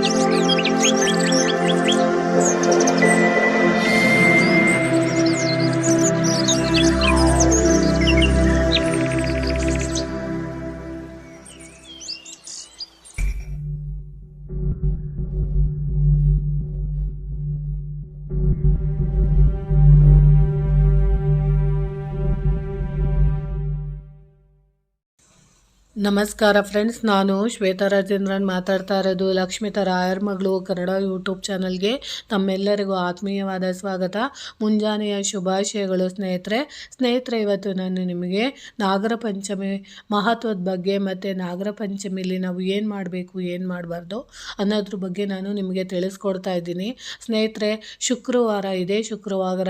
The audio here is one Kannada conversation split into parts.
Música ನಮಸ್ಕಾರ ಫ್ರೆಂಡ್ಸ್, ನಾನು ಶ್ವೇತಾ ರಾಜೇಂದ್ರನ್ ಮಾತಾಡ್ತಾ ಇರೋದು ಲಕ್ಷ್ಮಿತ ರಾಯರ್ ಮಗಳು ಕನ್ನಡ ಯೂಟ್ಯೂಬ್ ಚಾನಲ್ಗೆ ತಮ್ಮೆಲ್ಲರಿಗೂ ಆತ್ಮೀಯವಾದ ಸ್ವಾಗತ. ಮುಂಜಾನೆಯ ಶುಭಾಶಯಗಳು ಸ್ನೇಹಿತರೆ. ಸ್ನೇಹಿತರೆ, ಇವತ್ತು ನಾನು ನಿಮಗೆ ನಾಗರ ಪಂಚಮಿ ಮಹತ್ವದ ಬಗ್ಗೆ ಮತ್ತು ನಾಗರ ಪಂಚಮಿಯಲ್ಲಿ ನಾವು ಏನು ಮಾಡಬೇಕು, ಏನು ಮಾಡಬಾರ್ದು ಅನ್ನೋದ್ರ ಬಗ್ಗೆ ನಾನು ನಿಮಗೆ ತಿಳಿಸ್ಕೊಡ್ತಾ ಇದ್ದೀನಿ. ಸ್ನೇಹಿತರೆ, ಶುಕ್ರವಾರ ಇದೆ, ಶುಕ್ರವಾರ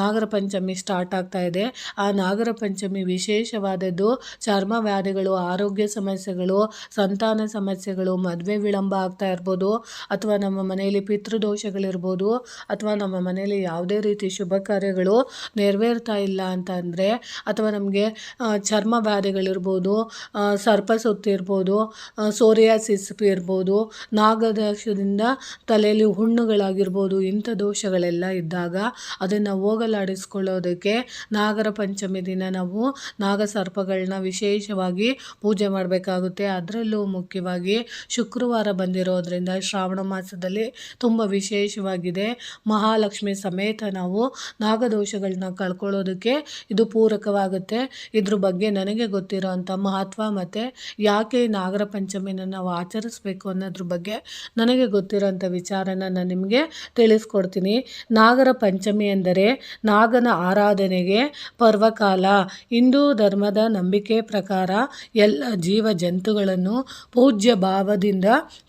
ನಾಗರ ಪಂಚಮಿ ಸ್ಟಾರ್ಟ್ ಆಗ್ತಾ ಇದೆ. ಆ ನಾಗರ ಪಂಚಮಿ ವಿಶೇಷವಾದದ್ದು ಚರ್ಮ ವ್ಯಾಧಿಗಳು, ಆರೋಗ್ಯ ಸಮಸ್ಯೆಗಳು, ಸಂತಾನ ಸಮಸ್ಯೆಗಳು, ಮದುವೆ ವಿಳಂಬ ಆಗ್ತಾ ಇರ್ಬೋದು, ಅಥವಾ ನಮ್ಮ ಮನೆಯಲ್ಲಿ ಪಿತೃದೋಷಗಳಿರ್ಬೋದು, ಅಥವಾ ನಮ್ಮ ಮನೆಯಲ್ಲಿ ಯಾವುದೇ ರೀತಿ ಶುಭ ಕಾರ್ಯಗಳು ನೆರವೇರ್ತಾ ಇಲ್ಲ ಅಂತ ಅಂದರೆ, ಅಥವಾ ನಮಗೆ ಚರ್ಮ ಬಾಧೆಗಳಿರ್ಬೋದು ಸರ್ಪ ಸುತ್ತಿರ್ಬೋದು ಸೋರಿಯಾಸಿಸ್ ಇರ್ಬೋದು ನಾಗದೋಷದಿಂದ ತಲೆಯಲ್ಲಿ ಹುಣ್ಣುಗಳಾಗಿರ್ಬೋದು, ಇಂಥ ದೋಷಗಳೆಲ್ಲ ಇದ್ದಾಗ ಅದನ್ನು ಹೋಗಲಾಡಿಸ್ಕೊಳ್ಳೋದಕ್ಕೆ ನಾಗರ ಪಂಚಮಿ ದಿನ ನಾವು ನಾಗಸರ್ಪಗಳನ್ನ ವಿಶೇಷವಾಗಿ ಪೂಜೆ ಮಾಡಬೇಕಾಗುತ್ತೆ. ಅದರಲ್ಲೂ ಮುಖ್ಯವಾಗಿ ಶುಕ್ರವಾರ ಬಂದಿರೋದ್ರಿಂದ ಶ್ರಾವಣ ಮಾಸದಲ್ಲಿ ತುಂಬ ವಿಶೇಷವಾಗಿದೆ. ಮಹಾಲಕ್ಷ್ಮಿ ಸಮೇತ ನಾವು ನಾಗದೋಷಗಳನ್ನ ಕಳ್ಕೊಳ್ಳೋದಕ್ಕೆ ಇದು ಪೂರಕವಾಗುತ್ತೆ. ಇದ್ರ ಬಗ್ಗೆ ನನಗೆ ಗೊತ್ತಿರೋ ಅಂಥ ಮಹತ್ವ ಮತ್ತು ಯಾಕೆ ನಾಗರ ಪಂಚಮಿನ ನಾವು ಆಚರಿಸ್ಬೇಕು ಅನ್ನೋದ್ರ ಬಗ್ಗೆ ನನಗೆ ಗೊತ್ತಿರೋಂಥ ವಿಚಾರನ ನಾನು ನಿಮಗೆ ತಿಳಿಸ್ಕೊಡ್ತೀನಿ. ನಾಗರ ಪಂಚಮಿ ಎಂದರೆ ನಾಗನ ಆರಾಧನೆಗೆ ಪರ್ವಕಾಲ. ಹಿಂದೂ ಧರ್ಮದ ನಂಬಿಕೆ ಪ್ರಕಾರ ಎಲ್ಲ ಜೀವ ಜಂತುಗಳನ್ನು ಪೂಜ್ಯ ಭಾವದಿಂದ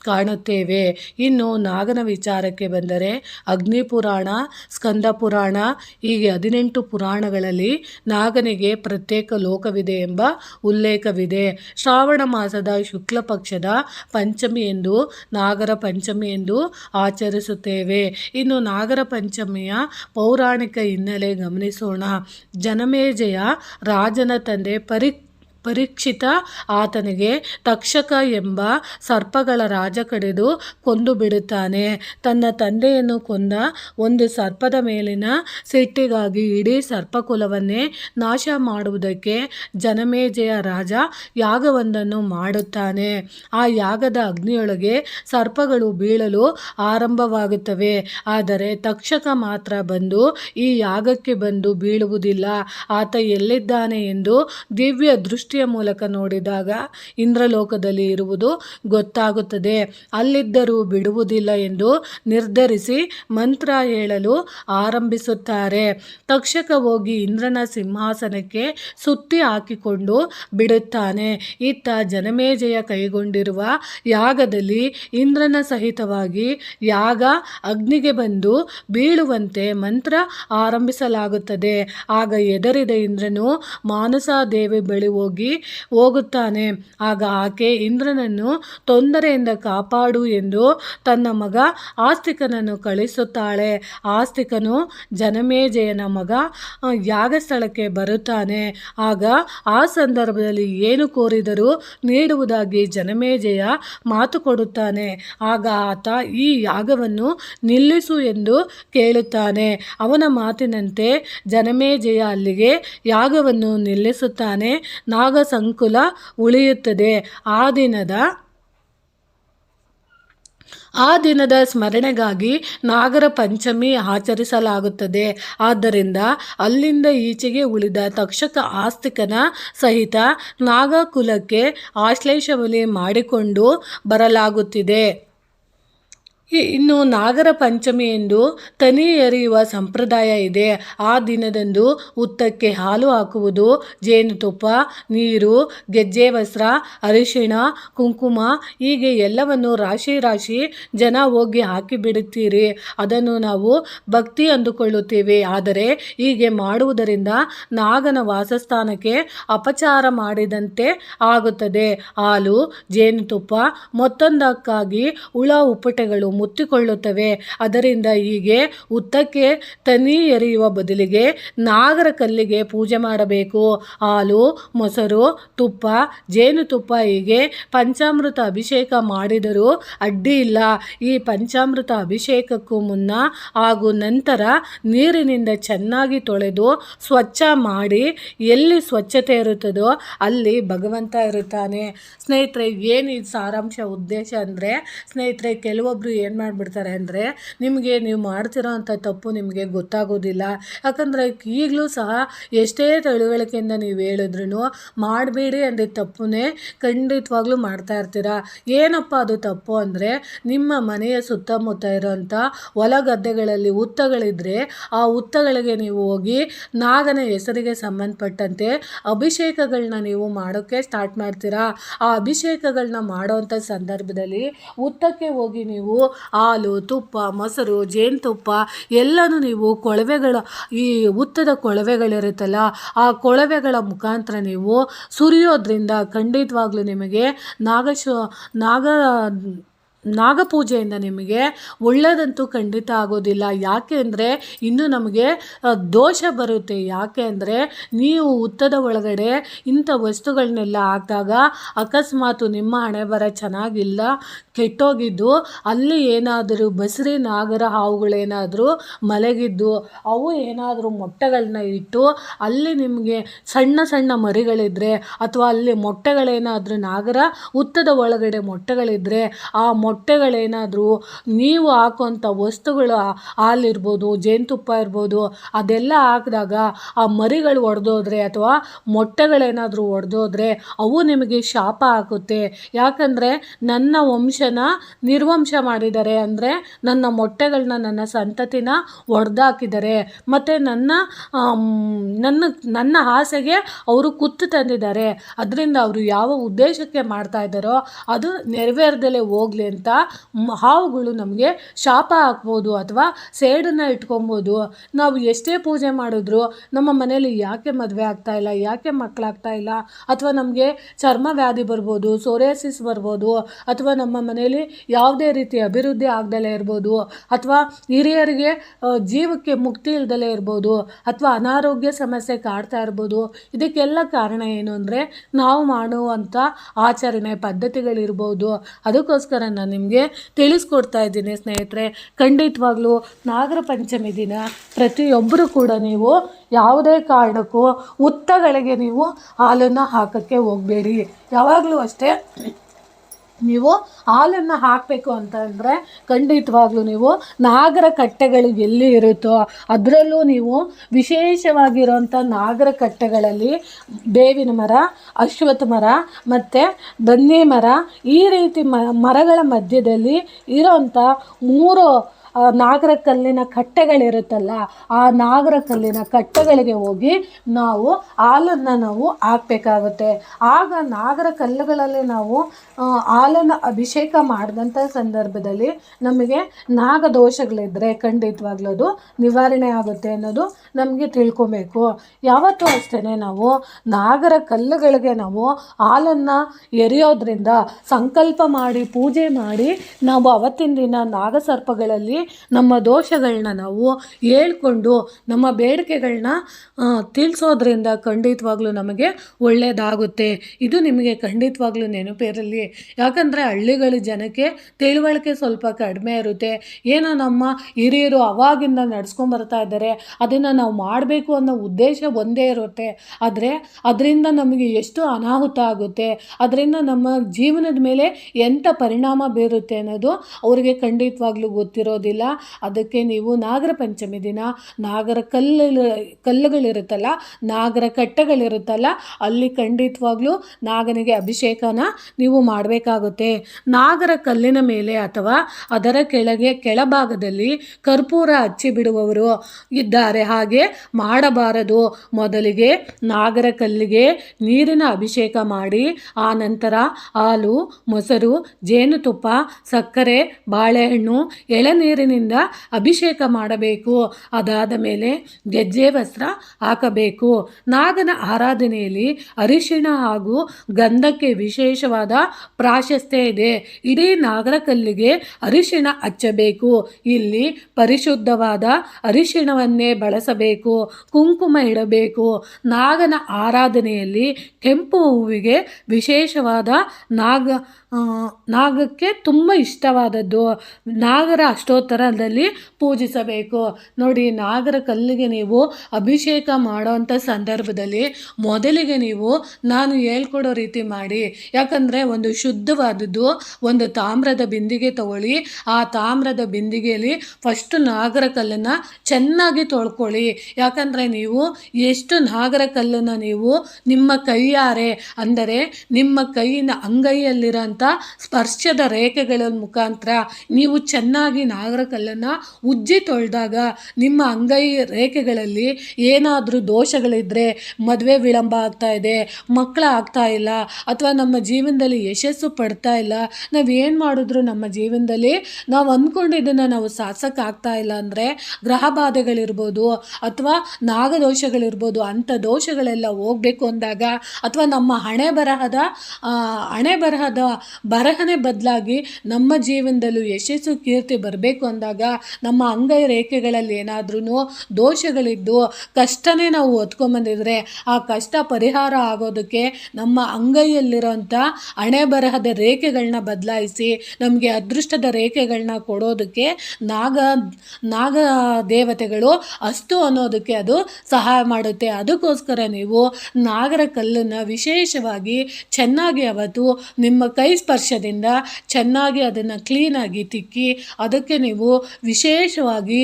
ಕಾಣುತ್ತೇವೆ. ಇನ್ನು ನಾಗನ ವಿಚಾರಕ್ಕೆ ಬಂದರೆ ಅಗ್ನಿ ಪುರಾಣ ಸ್ಕಂದ ಪುರಾಣ ಹೀಗೆ ಹದಿನೆಂಟು ಪುರಾಣಗಳಲ್ಲಿ ನಾಗನಿಗೆ ಪ್ರತ್ಯೇಕ ಲೋಕವಿದೆ ಎಂಬ ಉಲ್ಲೇಖವಿದೆ. ಶ್ರಾವಣ ಮಾಸದ ಶುಕ್ಲ ಪಕ್ಷದ ಪಂಚಮಿ ಎಂದು ನಾಗರ ಪಂಚಮಿ ಎಂದು ಆಚರಿಸುತ್ತೇವೆ. ಇನ್ನು ನಾಗರ ಪಂಚಮಿಯ ಪೌರಾಣಿಕ ಹಿನ್ನೆಲೆ ಗಮನಿಸೋಣ. ಜನಮೇಜಯ ರಾಜನ ತಂದೆ ಪರಿ ಪರೀಕ್ಷಿತ ಆತನಿಗೆ ತಕ್ಷಕ ಎಂಬ ಸರ್ಪಗಳ ರಾಜ ಕಡಿದು ಕೊಂದು ಬಿಡುತ್ತಾನೆ. ತನ್ನ ತಂದೆಯನ್ನು ಕೊಂದ ಒಂದು ಸರ್ಪದ ಮೇಲಿನ ಸಿಟ್ಟಿಗಾಗಿ ಇಡೀ ಸರ್ಪಕುಲವನ್ನೇ ನಾಶ ಮಾಡುವುದಕ್ಕೆ ಜನಮೇಜೆಯ ರಾಜ ಯಾಗವೊಂದನ್ನು ಮಾಡುತ್ತಾನೆ. ಆ ಯಾಗದ ಅಗ್ನಿಯೊಳಗೆ ಸರ್ಪಗಳು ಬೀಳಲು ಆರಂಭವಾಗುತ್ತವೆ. ಆದರೆ ತಕ್ಷಕ ಮಾತ್ರ ಬಂದು ಈ ಯಾಗಕ್ಕೆ ಬಂದು ಬೀಳುವುದಿಲ್ಲ. ಆತ ಎಲ್ಲಿದ್ದಾನೆ ಎಂದು ದಿವ್ಯ ದೃಷ್ಟಿಯ ಮೂಲಕ ನೋಡಿದಾಗ ಇಂದ್ರಲೋಕದಲ್ಲಿ ಇರುವುದು ಗೊತ್ತಾಗುತ್ತದೆ. ಅಲ್ಲಿದ್ದರೂ ಬಿಡುವುದಿಲ್ಲ ಎಂದು ನಿರ್ಧರಿಸಿ ಮಂತ್ರ ಹೇಳಲು ಆರಂಭಿಸುತ್ತಾರೆ. ತಕ್ಷಕ ಹೋಗಿ ಇಂದ್ರನ ಸಿಂಹಾಸನಕ್ಕೆ ಸುತ್ತಿ ಹಾಕಿಕೊಂಡು ಬಿಡುತ್ತಾನೆ. ಇತ್ತ ಜನಮೇಜಯ ಕೈಗೊಂಡಿರುವ ಯಾಗದಲ್ಲಿ ಇಂದ್ರನ ಸಹಿತವಾಗಿ ಯಾಗ ಅಗ್ನಿಗೆ ಬಂದು ಬೀಳುವಂತೆ ಮಂತ್ರ ಆರಂಭಿಸಲಾಗುತ್ತದೆ. ಆಗ ಎದರಿದ ಇಂದ್ರನು ಮಾನಸಾದೇವಿ ಬಳಿ ಹೋಗಿ ಹೋಗುತ್ತಾನೆ. ಆಗ ಆಕೆ ಇಂದ್ರನನ್ನು ತೊಂದರೆಯಿಂದ ಕಾಪಾಡು ಎಂದು ತನ್ನ ಮಗ ಆಸ್ತಿಕನನ್ನು ಕಳಿಸುತ್ತಾಳೆ. ಆಸ್ತಿಕನು ಜನಮೇಜಯನ ಮಗ ಯಾಗ ಸ್ಥಳಕ್ಕೆ ಬರುತ್ತಾನೆ. ಆಗ ಆ ಸಂದರ್ಭದಲ್ಲಿ ಏನು ಕೋರಿದರೂ ನೀಡುವುದಾಗಿ ಜನಮೇಜಯ ಮಾತು ಕೊಡುತ್ತಾನೆ. ಆಗ ಆತ ಈ ಯಾಗವನ್ನು ನಿಲ್ಲಿಸು ಎಂದು ಕೇಳುತ್ತಾನೆ. ಅವನ ಮಾತಿನಂತೆ ಜನಮೇಜಯ ಅಲ್ಲಿಗೆ ಯಾಗವನ್ನು ನಿಲ್ಲಿಸುತ್ತಾನೆ. ನಾಗ ಸಂಕುಲ ಉಳಿಯುತ್ತದೆ. ಆ ದಿನದ ಆ ದಿನದ ಸ್ಮರಣೆಗಾಗಿ ನಾಗರ ಪಂಚಮಿ ಆಚರಿಸಲಾಗುತ್ತದೆ. ಆದ್ದರಿಂದ ಅಲ್ಲಿಂದ ಈಚೆಗೆ ಉಳಿದ ತಕ್ಷಕ ಆಸ್ತಿಕನ ಸಹಿತ ನಾಗಕುಲಕ್ಕೆ ಆಶ್ಲೇಷವಲಿ ಮಾಡಿಕೊಂಡು ಬರಲಾಗುತ್ತಿದೆ. ಇನ್ನು ನಾಗರ ಪಂಚಮಿ ಎಂದು ತನಿ ಎರೆಯುವ ಸಂಪ್ರದಾಯ ಇದೆ. ಆ ದಿನದಂದು ಉತ್ತಕ್ಕೆ ಹಾಲು ಹಾಕುವುದು ಜೇನುತುಪ್ಪ ನೀರು, ಗೆಜ್ಜೆ ವಸ್ತ್ರ, ಅರಿಶಿಣ, ಕುಂಕುಮ ಹೀಗೆ ಎಲ್ಲವನ್ನು ರಾಶಿ ರಾಶಿ ಜನ ಹೋಗಿ ಹಾಕಿ ಬಿಡುತ್ತೀರಿ ಅದನ್ನು ನಾವು ಭಕ್ತಿ ಅಂದುಕೊಳ್ಳುತ್ತೇವೆ. ಆದರೆ ಹೀಗೆ ಮಾಡುವುದರಿಂದ ನಾಗನ ವಾಸಸ್ಥಾನಕ್ಕೆ ಅಪಚಾರ ಮಾಡಿದಂತೆ ಆಗುತ್ತದೆ. ಹಾಲು ಜೇನುತುಪ್ಪ ಮತ್ತೊಂದಕ್ಕಾಗಿ ಹುಳ, ಉಪ್ಪಟೆಗಳು ಮುತ್ತಿಕೊಳ್ಳುತ್ತವೆ. ಅದರಿಂದ ಹೀಗೆ ಉತ್ತಕ್ಕೆ ತನಿ ಎರೆಯುವ ಬದಲಿಗೆ ನಾಗರ ಕಲ್ಲಿಗೆ ಪೂಜೆ ಮಾಡಬೇಕು. ಹಾಲು, ಮೊಸರು, ತುಪ್ಪ ಜೇನುತುಪ್ಪ ಹೀಗೆ ಪಂಚಾಮೃತ ಅಭಿಷೇಕ ಮಾಡಿದರೂ ಅಡ್ಡಿ ಇಲ್ಲ. ಈ ಪಂಚಾಮೃತ ಅಭಿಷೇಕಕ್ಕೂ ಮುನ್ನ ಹಾಗೂ ನಂತರ ನೀರಿನಿಂದ ಚೆನ್ನಾಗಿ ತೊಳೆದು ಸ್ವಚ್ಛ ಮಾಡಿ ಎಲ್ಲಿ ಸ್ವಚ್ಛತೆ ಇರುತ್ತದೋ ಅಲ್ಲಿ ಭಗವಂತ ಇರುತ್ತಾನೆ. ಸ್ನೇಹಿತರೆ, ಏನು ಸಾರಾಂಶ ಉದ್ದೇಶ ಅಂದರೆ, ಸ್ನೇಹಿತರೆ ಕೆಲವೊಬ್ಬರು ಏನು ಮಾಡಿಬಿಡ್ತಾರೆ ಅಂದರೆ, ನಿಮಗೆ ನೀವು ಮಾಡ್ತಿರೋ ಅಂಥ ತಪ್ಪು ನಿಮಗೆ ಗೊತ್ತಾಗೋದಿಲ್ಲ. ಯಾಕಂದರೆ ಈಗಲೂ ಸಹ ಎಷ್ಟೇ ತಿಳುವಳಿಕೆಯಿಂದ ನೀವು ಹೇಳಿದ್ರು ಮಾಡಬೇಡಿ ಅಂದರೆ ತಪ್ಪನ್ನೇ ಖಂಡಿತವಾಗ್ಲೂ ಮಾಡ್ತಾ ಇರ್ತೀರ. ಏನಪ್ಪ ಅದು ತಪ್ಪು ಅಂದರೆ, ನಿಮ್ಮ ಮನೆಯ ಸುತ್ತಮುತ್ತ ಇರೋಂಥ ಹೊಲ ಗದ್ದೆಗಳಲ್ಲಿ ಹುತ್ತಗಳಿದ್ದರೆ ಆ ಹುತ್ತಗಳಿಗೆ ನೀವು ಹೋಗಿ ನಾಗನ ಹೆಸರಿಗೆ ಸಂಬಂಧಪಟ್ಟಂತೆ ಅಭಿಷೇಕಗಳನ್ನ ನೀವು ಮಾಡೋಕ್ಕೆ ಸ್ಟಾರ್ಟ್ ಮಾಡ್ತೀರಾ. ಆ ಅಭಿಷೇಕಗಳನ್ನ ಮಾಡೋವಂಥ ಸಂದರ್ಭದಲ್ಲಿ ಹುತ್ತಕ್ಕೆ ಹೋಗಿ ನೀವು ಹಾಲು, ತುಪ್ಪ, ಮೊಸರು, ಜೇನುತುಪ್ಪ, ಎಲ್ಲನೂ ನೀವು ಕೊಳವೆಗಳ, ಈ ಉತ್ತದ ಕೊಳವೆಗಳಿರುತ್ತಲ್ಲ, ಆ ಕೊಳವೆಗಳ ಮುಖಾಂತರ ನೀವು ಸುರಿಯೋದ್ರಿಂದ ಖಂಡಿತವಾಗ್ಲೂ ನಿಮಗೆ ನಾಗಶ, ನಾಗ ನಾಗಪೂಜೆಯಿಂದ ನಿಮಗೆ ಒಳ್ಳೆಯದಂತೂ ಖಂಡಿತ ಆಗೋದಿಲ್ಲ. ಯಾಕೆ ಅಂದರೆ ಇನ್ನು ನಮಗೆ ದೋಷ ಬರುತ್ತೆ. ಯಾಕೆ ಅಂದರೆ ನೀವು ಹುತ್ತದ ಒಳಗಡೆ ಇಂಥ ವಸ್ತುಗಳನ್ನೆಲ್ಲ ಹಾಕಿದಾಗ ಅಕಸ್ಮಾತು ನಿಮ್ಮ ಹಣೆ ಬರ ಚೆನ್ನಾಗಿಲ್ಲ, ಕೆಟ್ಟೋಗಿದ್ದು, ಅಲ್ಲಿ ಏನಾದರೂ ಬಸರಿ, ನಾಗರ ಹಾವುಗಳೇನಾದರೂ ಮಲಗಿದ್ದು, ಅವು ಏನಾದರೂ ಮೊಟ್ಟೆಗಳನ್ನ ಇಟ್ಟು ಅಲ್ಲಿ ನಿಮಗೆ ಸಣ್ಣ ಸಣ್ಣ ಮರಿಗಳಿದ್ದರೆ ಅಥವಾ ಅಲ್ಲಿ ಮೊಟ್ಟೆಗಳೇನಾದರೂ ನಾಗರ ಹುತ್ತದ ಒಳಗಡೆ ಮೊಟ್ಟೆಗಳಿದ್ದರೆ ಆ ಮೊಟ್ಟೆಗಳೇನಾದರೂ ನೀವು ಹಾಕುವಂಥ ವಸ್ತುಗಳು ಹಾಲಿರ್ಬೋದು, ಜೇನುತುಪ್ಪ ಇರ್ಬೋದು, ಅದೆಲ್ಲ ಹಾಕಿದಾಗ ಆ ಮರಿಗಳು ಒಡೆದೋದ್ರೆ ಅಥವಾ ಮೊಟ್ಟೆಗಳೇನಾದರೂ ಒಡೆದೋದ್ರೆ ಅವು ನಿಮಗೆ ಶಾಪ ಹಾಕುತ್ತೆ ಯಾಕಂದರೆ ನನ್ನ ವಂಶನ ನಿರ್ವಂಶ ಮಾಡಿದ್ದಾರೆ ಅಂದರೆ ನನ್ನ ಮೊಟ್ಟೆಗಳನ್ನ ನನ್ನ ಸಂತತಿನ ಒಡೆದಾಕಿದ್ದಾರೆ ಮತ್ತು ನನ್ನ ನನ್ನ ನನ್ನ ಆಸೆಗೆ ಅವರು ಕುತ್ತು ತಂದಿದ್ದಾರೆ. ಅದರಿಂದ ಅವರು ಯಾವ ಉದ್ದೇಶಕ್ಕೆ ಮಾಡ್ತಾ ಇದ್ದಾರೋ ಅದು ನೆರವೇರದಲ್ಲೇ ಹೋಗಲಿ ಅಂತ ಮ್- ಹಾವುಗಳು ನಮಗೆ ಶಾಪ ಹಾಕ್ಬೋದು ಅಥವಾ ಸೇಡನ್ನು ಇಟ್ಕೊಬೋದು. ನಾವು ಎಷ್ಟೇ ಪೂಜೆ ಮಾಡಿದ್ರು ನಮ್ಮ ಮನೇಲಿ ಯಾಕೆ ಮದುವೆ ಆಗ್ತಾಯಿಲ್ಲ ಯಾಕೆ ಮಕ್ಕಳಾಗ್ತಾ ಇಲ್ಲ? ಅಥವಾ ನಮಗೆ ಚರ್ಮ ವ್ಯಾಧಿ ಬರ್ಬೋದು, ಸೋರಿಯಾಸಿಸ್ ಬರ್ಬೋದು, ಅಥವಾ ನಮ್ಮ ಮನೆಯಲ್ಲಿ ಯಾವುದೇ ರೀತಿ ಅಭಿವೃದ್ಧಿ ಆಗ್ದಲೇ ಇರ್ಬೋದು, ಅಥವಾ ಹಿರಿಯರಿಗೆ ಜೀವಕ್ಕೆ ಮುಕ್ತಿ ಇಲ್ಲದಲೇ ಇರ್ಬೋದು, ಅಥವಾ ಅನಾರೋಗ್ಯ ಸಮಸ್ಯೆ ಕಾಡ್ತಾ ಇರ್ಬೋದು, ಇದಕ್ಕೆಲ್ಲ ಕಾರಣ ಏನು ಅಂದರೆ ನಾವು ಮಾಡುವಂಥ ಆಚರಣೆ, ಪದ್ಧತಿಗಳಿರ್ಬೋದು. ಅದಕ್ಕೋಸ್ಕರ ನಾನು ನಿಮಗೆ ತಿಳಿಸ್ಕೊಡ್ತಾ ಇದ್ದೀನಿ ಸ್ನೇಹಿತರೆ. ಖಂಡಿತವಾಗ್ಲೂ ನಾಗರ ಪಂಚಮಿ ದಿನ ಪ್ರತಿಯೊಬ್ಬರು ಕೂಡ ನೀವು ಯಾವುದೇ ಕಾರಣಕ್ಕೂ ಹುತ್ತಗಳಿಗೆ ನೀವು ಹಾಲನ್ನು ಹಾಕೋಕ್ಕೆ ಹೋಗಬೇಡಿ. ಯಾವಾಗಲೂ ಅಷ್ಟೇ. ನೀವು ಹಾಲನ್ನು ಹಾಕಬೇಕು ಅಂತಂದರೆ ಖಂಡಿತವಾಗ್ಲೂ ನೀವು ನಾಗರ ಕಟ್ಟೆಗಳು ಎಲ್ಲಿ ಇರುತ್ತೋ ಅದರಲ್ಲೂ ನೀವು ವಿಶೇಷವಾಗಿರುವಂಥ ನಾಗರ ಕಟ್ಟೆಗಳಲ್ಲಿ ಬೇವಿನ ಮರ, ಅಶ್ವತ್ಥ ಮರ ಮತ್ತು ಬನ್ನಿ ಮರ ಈ ರೀತಿ ಮರಗಳ ಮಧ್ಯದಲ್ಲಿ ಇರೋಂಥ ಮೂರು ನಾಗರ ಕಲ್ಲಿನ ಕಟ್ಟೆಗಳಿರುತ್ತಲ್ಲ, ಆ ನಾಗರ ಕಲ್ಲಿನ ಕಟ್ಟೆಗಳಿಗೆ ಹೋಗಿ ನಾವು ಹಾಲನ್ನು ನಾವು ಹಾಕಬೇಕಾಗುತ್ತೆ. ಆಗ ನಾಗರ ಕಲ್ಲುಗಳಲ್ಲಿ ನಾವು ಹಾಲನ್ನು ಅಭಿಷೇಕ ಮಾಡಿದಂಥ ಸಂದರ್ಭದಲ್ಲಿ ನಮಗೆ ನಾಗದೋಷಗಳಿದ್ದರೆ ಖಂಡಿತವಾಗ್ಲೂ ಅದು ನಿವಾರಣೆ ಆಗುತ್ತೆ ಅನ್ನೋದು ನಮಗೆ ತಿಳ್ಕೊಬೇಕು. ಯಾವತ್ತೂ ಅಷ್ಟೇ ನಾವು ನಾಗರ ಕಲ್ಲುಗಳಿಗೆ ನಾವು ಹಾಲನ್ನು ಎರೆಯೋದ್ರಿಂದ ಸಂಕಲ್ಪ ಮಾಡಿ, ಪೂಜೆ ಮಾಡಿ ನಾವು ಅವತ್ತಿನ ದಿನ ನಾಗಸರ್ಪಗಳಲ್ಲಿ ನಮ್ಮ ದೋಷಗಳನ್ನ ನಾವು ಹೇಳ್ಕೊಂಡು ನಮ್ಮ ಬೇಡಿಕೆಗಳನ್ನ ತಿಳಿಸೋದ್ರಿಂದ ಖಂಡಿತವಾಗ್ಲೂ ನಮಗೆ ಒಳ್ಳೆಯದಾಗುತ್ತೆ ಇದು ನಿಮಗೆ ಖಂಡಿತವಾಗ್ಲೂ ನೆನಪಿರಲಿ. ಯಾಕಂದರೆ ಹಳ್ಳಿಗಳ ಜನಕ್ಕೆ ತಿಳುವಳಿಕೆ ಸ್ವಲ್ಪ ಕಡಿಮೆ ಇರುತ್ತೆ. ಏನೋ ನಮ್ಮ ಹಿರಿಯರು ಅವಾಗಿಂದ ನಡ್ಸ್ಕೊಂಬರ್ತಾ ಇದ್ದಾರೆ. ಅದನ್ನು ನಾವು ಮಾಡಬೇಕು ಅನ್ನೋ ಉದ್ದೇಶ ಒಂದೇ ಇರುತ್ತೆ. ಆದರೆ ಅದರಿಂದ ನಮಗೆ ಎಷ್ಟು ಅನಾಹುತ ಆಗುತ್ತೆ, ಅದರಿಂದ ನಮ್ಮ ಜೀವನದ ಮೇಲೆ ಎಂಥ ಪರಿಣಾಮ ಬೀರುತ್ತೆ ಅನ್ನೋದು ಅವರಿಗೆ ಖಂಡಿತವಾಗ್ಲೂ ಗೊತ್ತಿರೋದಿಲ್ಲ. ಅದಕ್ಕೆ ನೀವು ನಾಗರ ಪಂಚಮಿ ದಿನ, ನಾಗರ ಕಲ್ಲು, ಕಲ್ಲುಗಳಿರುತ್ತಲ್ಲ, ನಾಗರ ಕಟ್ಟೆಗಳಿರುತ್ತಲ್ಲ, ಅಲ್ಲಿ ಖಂಡಿತವಾಗ್ಲೂ ನಾಗನಿಗೆ ಅಭಿಷೇಕನ ನೀವು ಮಾಡಬೇಕಾಗುತ್ತೆ. ನಾಗರ ಕಲ್ಲಿನ ಮೇಲೆ ಅಥವಾ ಅದರ ಕೆಳಗೆ, ಕೆಳಭಾಗದಲ್ಲಿ ಕರ್ಪೂರ ಹಚ್ಚಿ ಬಿಡುವವರು ಇದ್ದಾರೆ. ಹಾಗೆ ಹಾಗೆ ಮಾಡಬಾರದು. ಮೊದಲಿಗೆ ನಾಗರ ಕಲ್ಲಿಗೆ ನೀರಿನ ಅಭಿಷೇಕ ಮಾಡಿ, ಆ ನಂತರ ಹಾಲು, ಮೊಸರು, ಜೇನುತುಪ್ಪ, ಸಕ್ಕರೆ, ಬಾಳೆಹಣ್ಣು, ಎಳನೀರಿನಿಂದ ಅಭಿಷೇಕ ಮಾಡಬೇಕು. ಅದಾದ ಮೇಲೆ ಗೆಜ್ಜೆ ವಸ್ತ್ರ ಹಾಕಬೇಕು. ನಾಗನ ಆರಾಧನೆಯಲ್ಲಿ ಅರಿಶಿಣ ಹಾಗೂ ಗಂಧಕ್ಕೆ ವಿಶೇಷವಾದ ಪ್ರಾಶಸ್ತ್ಯ ಇದೆ. ಇಡೀ ನಾಗರ ಕಲ್ಲಿಗೆ ಅರಿಶಿಣ ಹಚ್ಚಬೇಕು. ಇಲ್ಲಿ ಪರಿಶುದ್ಧವಾದ ಅರಿಶಿಣವನ್ನೇ ಬಳಸಬೇಕು. ಕುಂಕುಮ ಇಡಬೇಕು. ನಾಗನ ಆರಾಧನೆಯಲ್ಲಿ ಕೆಂಪು ಹೂವಿಗೆ ವಿಶೇಷವಾದ ನಾಗ ನಾಗಕ್ಕೆ ತುಂಬ ಇಷ್ಟವಾದದ್ದು. ನಾಗರ ಅಷ್ಟೋತ್ತರದಲ್ಲಿ ಪೂಜಿಸಬೇಕು. ನೋಡಿ, ನಾಗರ ಕಲ್ಲಿಗೆ ನೀವು ಅಭಿಷೇಕ ಮಾಡುವಂಥ ಸಂದರ್ಭದಲ್ಲಿ ಮೊದಲಿಗೆ ನೀವು ನಾನು ಹೇಳ್ಕೊಡೋ ರೀತಿ ಮಾಡಿ. ಯಾಕಂದರೆ ಒಂದು ಶುದ್ಧವಾದದ್ದು ಒಂದು ತಾಮ್ರದ ಬಿಂದಿಗೆ ತಗೊಳ್ಳಿ. ಆ ತಾಮ್ರದ ಬಿಂದಿಗೆಯಲ್ಲಿ ಫಸ್ಟು ನಾಗರ ಕಲ್ಲನ್ನು ಚೆನ್ನಾಗಿ ತೊಳ್ಕೊಳ್ಳಿ. ಯಾಕಂದರೆ ನೀವು ಎಷ್ಟು ನಾಗರ ಕಲ್ಲನ್ನು ನೀವು ನಿಮ್ಮ ಕೈಯಾರೆ, ಅಂದರೆ ನಿಮ್ಮ ಕೈಯಿನ ಅಂಗೈಯಲ್ಲಿರೋಂಥ ಸ್ಪರ್ಶದ ರೇಖೆಗಳ ಮುಖಾಂತರ ನೀವು ಚೆನ್ನಾಗಿ ನಾಗರ ಕಲ್ಲನ್ನು ಉಜ್ಜಿ ತೊಳೆದಾಗ ನಿಮ್ಮ ಅಂಗೈ ರೇಖೆಗಳಲ್ಲಿ ಏನಾದರೂ ದೋಷಗಳಿದ್ದರೆ ಮದುವೆ ವಿಳಂಬ ಆಗ್ತಾ ಇದೆ, ಮಕ್ಕಳು ಆಗ್ತಾ ಇಲ್ಲ, ಅಥವಾ ನಮ್ಮ ಜೀವನದಲ್ಲಿ ಯಶಸ್ಸು ಪಡ್ತಾ ಇಲ್ಲ ನಾವು ಏನು ಮಾಡಿದ್ರು ನಮ್ಮ ಜೀವನದಲ್ಲಿ ನಾವು ಅಂದ್ಕೊಂಡಿದ್ದನ್ನು ನಾವು ಸಾಧಿಸೋಕ್ಕಾಗ್ತಾ ಇಲ್ಲ ಅಂದರೆ, ಗ್ರಹ ಬಾಧೆಗಳಿರ್ಬೋದು ಅಥವಾ ನಾಗದೋಷಗಳಿರ್ಬೋದು, ಅಂಥ ದೋಷಗಳೆಲ್ಲ ಹೋಗಬೇಕು ಅಂದಾಗ ಅಥವಾ ನಮ್ಮ ಹಣೆ ಬರಹದ ಹಣೆ ಬರಹದ ಬರಹನೇ ಬದಲಾಗಿ ನಮ್ಮ ಜೀವನದಲ್ಲೂ ಯಶಸ್ಸು, ಕೀರ್ತಿ ಬರಬೇಕು ಅಂದಾಗ ನಮ್ಮ ಅಂಗೈ ರೇಖೆಗಳಲ್ಲಿ ಏನಾದ್ರೂ ದೋಷಗಳಿದ್ದು ಕಷ್ಟನೇ ನಾವು ಹೊತ್ಕೊಂಬಂದಿದ್ರೆ ಆ ಕಷ್ಟ ಪರಿಹಾರ ಆಗೋದಕ್ಕೆ ನಮ್ಮ ಅಂಗೈಯಲ್ಲಿರೋಂಥ ಹಣೆ ಬರಹದ ರೇಖೆಗಳನ್ನ ಬದಲಾಯಿಸಿ ನಮಗೆ ಅದೃಷ್ಟದ ರೇಖೆಗಳನ್ನ ಕೊಡೋದಕ್ಕೆ ನಾಗ ನಾಗ ದೇವತೆಗಳು ಅಸ್ತು ಅನ್ನೋದಕ್ಕೆ ಅದು ಸಹಾಯ ಮಾಡುತ್ತೆ. ಅದಕ್ಕೋಸ್ಕರ ನೀವು ನಾಗರ ಕಲ್ಲನ್ನು ವಿಶೇಷವಾಗಿ ಚೆನ್ನಾಗಿ ಅವತ್ತು ನಿಮ್ಮ ಕೈ ಸ್ಪರ್ಶದಿಂದ ಚೆನ್ನಾಗಿ ಅದನ್ನು ಕ್ಲೀನಾಗಿ ತಿಕ್ಕಿ ಅದಕ್ಕೆ ನೀವು ವಿಶೇಷವಾಗಿ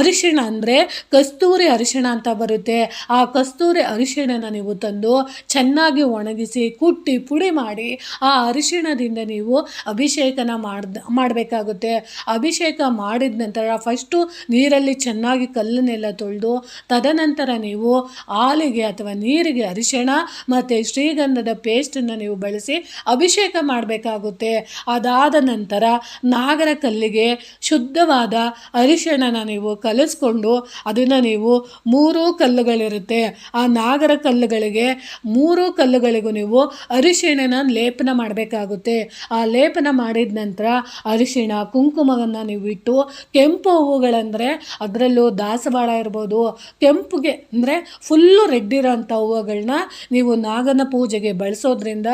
ಅರಿಶಿಣ ಅಂದರೆ ಕಸ್ತೂರಿ ಅರಿಶಿಣ ಅಂತ ಬರುತ್ತೆ. ಆ ಕಸ್ತೂರಿ ಅರಿಶಿಣನ ನೀವು ತಂದು ಚೆನ್ನಾಗಿ ಒಣಗಿಸಿ ಕುಟ್ಟಿ ಪುಡಿ ಮಾಡಿ ಆ ಅರಿಶಿಣದಿಂದ ನೀವು ಅಭಿಷೇಕನ ಮಾಡ್ದ, ಮಾಡಬೇಕಾಗುತ್ತೆ. ಅಭಿಷೇಕ ಮಾಡಿದ ನಂತರ ಫಸ್ಟು ನೀರಲ್ಲಿ ಚೆನ್ನಾಗಿ ಕಲ್ಲನ್ನೆಲ್ಲ ತೊಳೆದು ತದನಂತರ ನೀವು ಹಾಲಿಗೆ ಅಥವಾ ನೀರಿಗೆ ಅರಿಶಿಣ ಮತ್ತು ಶ್ರೀಗಂಧದ ಪೇಸ್ಟನ್ನು ನೀವು ಬಳಸಿ ಅಭಿಷೇಕ ಮಾಡಬೇಕಾಗುತ್ತೆ. ಅದಾದ ನಂತರ ನಾಗರ ಕಲ್ಲಿಗೆ ಶುದ್ಧವಾದ ಅರಿಶಿಣನ ನೀವು ಕಲಿಸ್ಕೊಂಡು ಅದನ್ನು ನೀವು ಮೂರು ಕಲ್ಲುಗಳಿರುತ್ತೆ. ಆ ನಾಗರ ಕಲ್ಲುಗಳಿಗೆ ಮೂರು ಕಲ್ಲುಗಳಿಗೂ ನೀವು ಅರಿಶಿಣನ ಲೇಪನ ಮಾಡಬೇಕಾಗುತ್ತೆ. ಆ ಲೇಪನ ಮಾಡಿದ ನಂತರ ಅರಿಶಿಣ, ಕುಂಕುಮವನ್ನು ನೀವು ಇಟ್ಟು ಕೆಂಪು ಹೂವುಗಳಂದರೆ ಅದರಲ್ಲೂ ದಾಸವಾಳ ಇರ್ಬೋದು. ಕೆಂಪುಗೆ ಅಂದರೆ ಫುಲ್ಲು ರೆಡ್ ಇರೋಂಥ ಹೂವುಗಳನ್ನ ನೀವು ನಾಗನ ಪೂಜೆಗೆ ಬಳಸೋದ್ರಿಂದ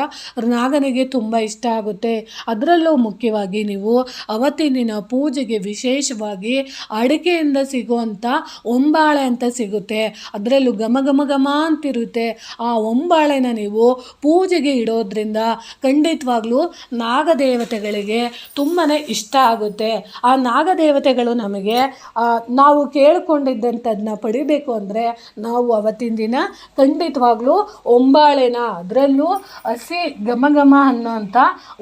ನಾಗನಿಗೆ ತುಂಬ ಇಷ್ಟ ಆಗುತ್ತೆ. ಅದರಲ್ಲೂ ಮುಖ್ಯವಾಗಿ ನೀವು ಅವತ್ತಿನ ಪೂಜೆಗೆ ವಿಶೇಷವಾಗಿ ಅಡಿಕೆಯಿಂದ ಸಿಗುವಂಥ ಒಂಬಾಳೆ ಅಂತ ಸಿಗುತ್ತೆ. ಅದರಲ್ಲೂ ಘಮ ಘಮ ಘಮ ಅಂತಿರುತ್ತೆ. ಆ ಒಂಬಾಳೆನ ನೀವು ಪೂಜೆಗೆ ಇಡೋದ್ರಿಂದ ಖಂಡಿತವಾಗ್ಲೂ ನಾಗದೇವತೆಗಳಿಗೆ ತುಂಬಾ ಇಷ್ಟ ಆಗುತ್ತೆ. ಆ ನಾಗದೇವತೆಗಳು ನಮಗೆ ನಾವು ನಾವು ಕೇಳ್ಕೊಂಡಿದ್ದಂಥದ್ದನ್ನ ಪಡಿಬೇಕು ಅಂದರೆ ನಾವು ಅವತ್ತಿನ ದಿನ ಖಂಡಿತವಾಗ್ಲೂ ಒಂಬಾಳೆನ, ಅದರಲ್ಲೂ ಹಸಿ ಘಮ ಘಮ ಅನ್ನೋಂಥ